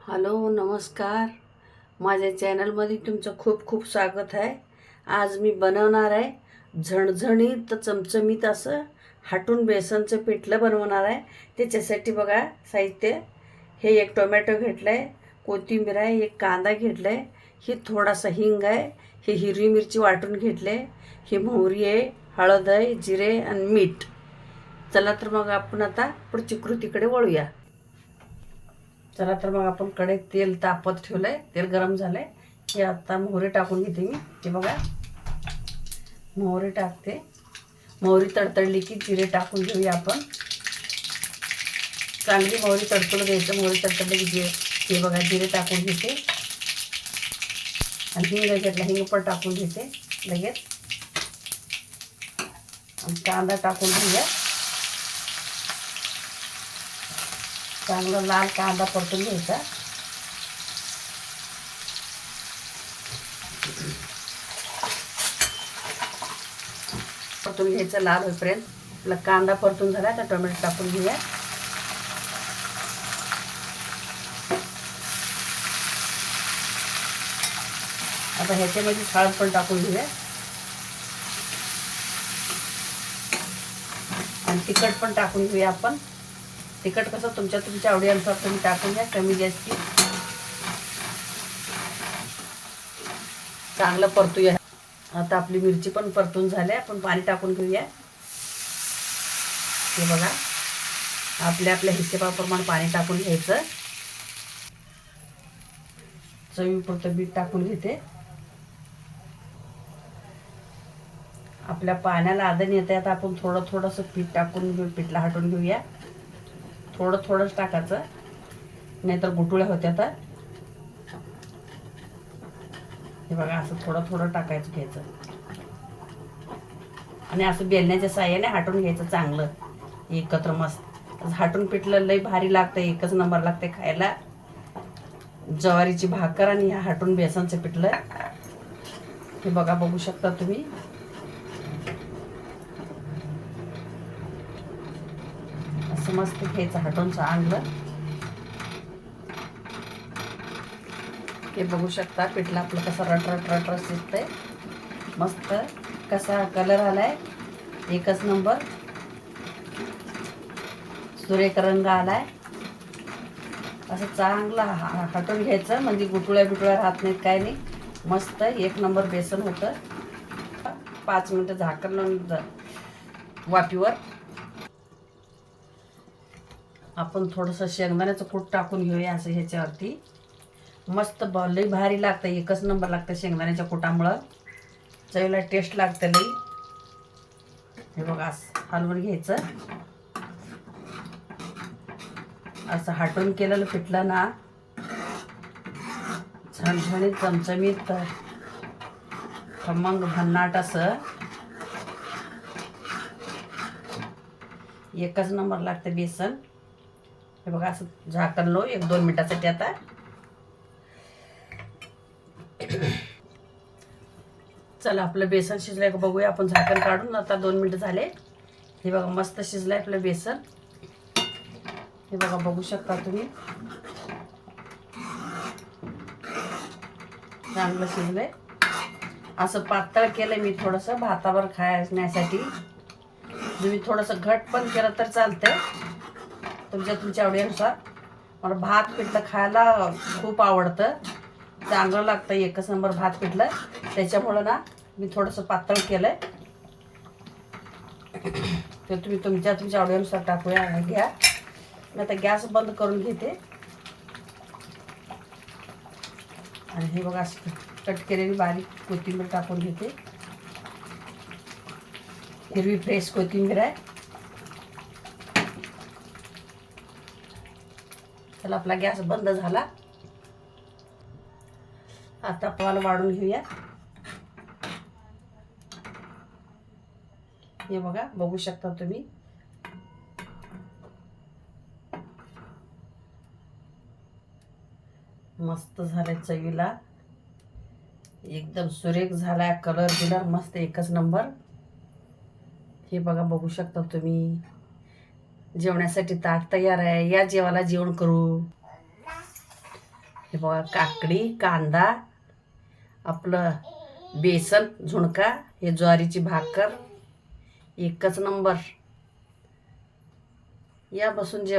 Hello नमस्कार. माझ्या चॅनलमध्ये तुमचं खूप खूप स्वागत आहे. आज मी बनवणार आहे झणझणीत चमचमीत असं हाटून बेसनचं पिठलं बनवणार आहे. त्याच्यासाठी बघा साहित्य. हे एक टोमॅटो घेतलं आहे कोथिंबीर आहे एक कांदा घेतला आहे ही थोडासा हिंग आहे ही हिरवी मिरची वाटून घेतले ही मोहरी आहे हळद आहे जिरे आणि मीठ. चला तर मग आपण आता पुढची कृतीकडे वळूया. चला तर मग आपण कडे तेल तापत ठेवलंय. तेल गरम झालंय. हे आता मोहरी टाकून घेते मी. ते बघा. मोहरी टाकते. मोहरी तडतडली की जिरे टाकून घेऊया आपण. चांगली मोहरी तडतडू द्यायचं मोहरी तडतडली की जिरे. हे बघा जिरे टाकून घेते. आणि हिंग घेतला हिंग पण टाकून घेते. लगेच. आणि कांदा टाकून घेऊया. चांगला लाल कांदा परतून घ्यायचा. परतून घ्यायचं लाल होईपर्यंत. आपला कांदा परतून झाला तर टोमॅटो टाकून घेऊया. आता ह्याच्यामध्ये हळद पण टाकून घेऊया. आणि तिखट पण टाकून घेऊया आपण. तिखट कसं तुमच्या तुमच्या आवडीनुसार तुम्ही टाकून घ्या कमी जास्ती. चांगलं परतूया. आता आपली मिरची पण परतून झाली आपण पाणी टाकून घेऊया. हे बघा आपल्या आपल्या हिशेबाप्रमाणे पाणी टाकून घ्यायचं. चवीपुरतं बीट टाकून घेते. आपल्या पाण्याला आदन येते आता आपण थोडं थोडंसं पीठ टाकून घेऊ पीठला हटवून घेऊया. थोडं थोडंच टाकायचं. नाहीतर गुटुळ्या होत्या तर. हे बघा असं थोडं थोडं टाकायचं घ्यायचं. आणि असं बेलण्याच्या साह्याने हाटून घ्यायचं चांगलं. एकत्र मस्त. हाटून पिठलं लई भारी लागतं एकच नंबर लागते खायला. ज्वारीची भाकर आणि ह्या हाटून बेसनचं पिठलं. हे बघा बघू शकता तुम्ही. असं मस्त घ्यायचं हटून चांगलं हे बघू शकता पिठलं आपलं कसं रट रट रट रट दिसतंय. मस्त कसा कलर आलाय एकच नंबर सुरेख रंग आलाय. असं चांगलं हटवून हटून घ्यायचं म्हणजे गुटुळ्या बिटुळ्या राहत नाहीत काय नाही. मस्त एक नंबर बेसन होतं. पाच मिनटं झाकण लावून वाटीवर. आपण थोडंसं शेंगदाण्याचं कूट टाकून घेऊया असं ह्याच्यावरती. मस्त ब लई भारी लागतं एकच नंबर लागतं शेंगदाण्याच्या कुटामुळं. चवीला टेस्ट लागतं लई. हे बघा असं हलवून घ्यायचं. असं हाटून केलेलं पिठलं ना झणझणीत चमचमीत खमंग भन्नाट असं. एकच नंबर लागतं बेसन. हे बघा असं झाकणलो एक दोन मिनिटासाठी आता. चला आपलं बेसन शिजलंय का बघूया आपण झाकण काढून. आता दोन मिनटं झाले. हे बघा मस्त शिजलंय आपलं बेसन. हे बघा बघू शकता तुम्ही. चांगलं शिजलंय. असं पातळ केलं मी थोडंसं भातावर खाण्यासाठी. तुम्ही थोडंसं घट पण केलं तर चालतंय. तुमच्या तुमच्या आवडीनुसार. मला भात पिठलं खायला खूप आवडतं. चांगलं लागतं एकच नंबर भात पिठलं. त्याच्यामुळं ना मी थोडंसं पातळ केलं आहे ते तुम्ही तुमच्या तुमच्या आवडीनुसार टाकूया घ्या. मी आता गॅस बंद करून घेते. आणि हे बघा अशी कट केलेली बारीक कोथिंबीर टाकून घेते. हिरवी फ्रेश कोथिंबीर आहे. चला आपला गॅस बंद झाला. आता पाल वाढून घेऊया हे बघा बघू शकता तुम्ही. मस्त झालंय चवीला. एकदम सुरेख झालाय कलर बिलर मस्त एकच नंबर हे बघा बघू शकता तुम्ही. जेवण्यासाठी ताट तयार आहे. या जेवायला जेवण करू. हे बघा काकडी कांदा आपलं बेसन झुणका हे ज्वारीची भाकर एकच नंबर. या बसून जेव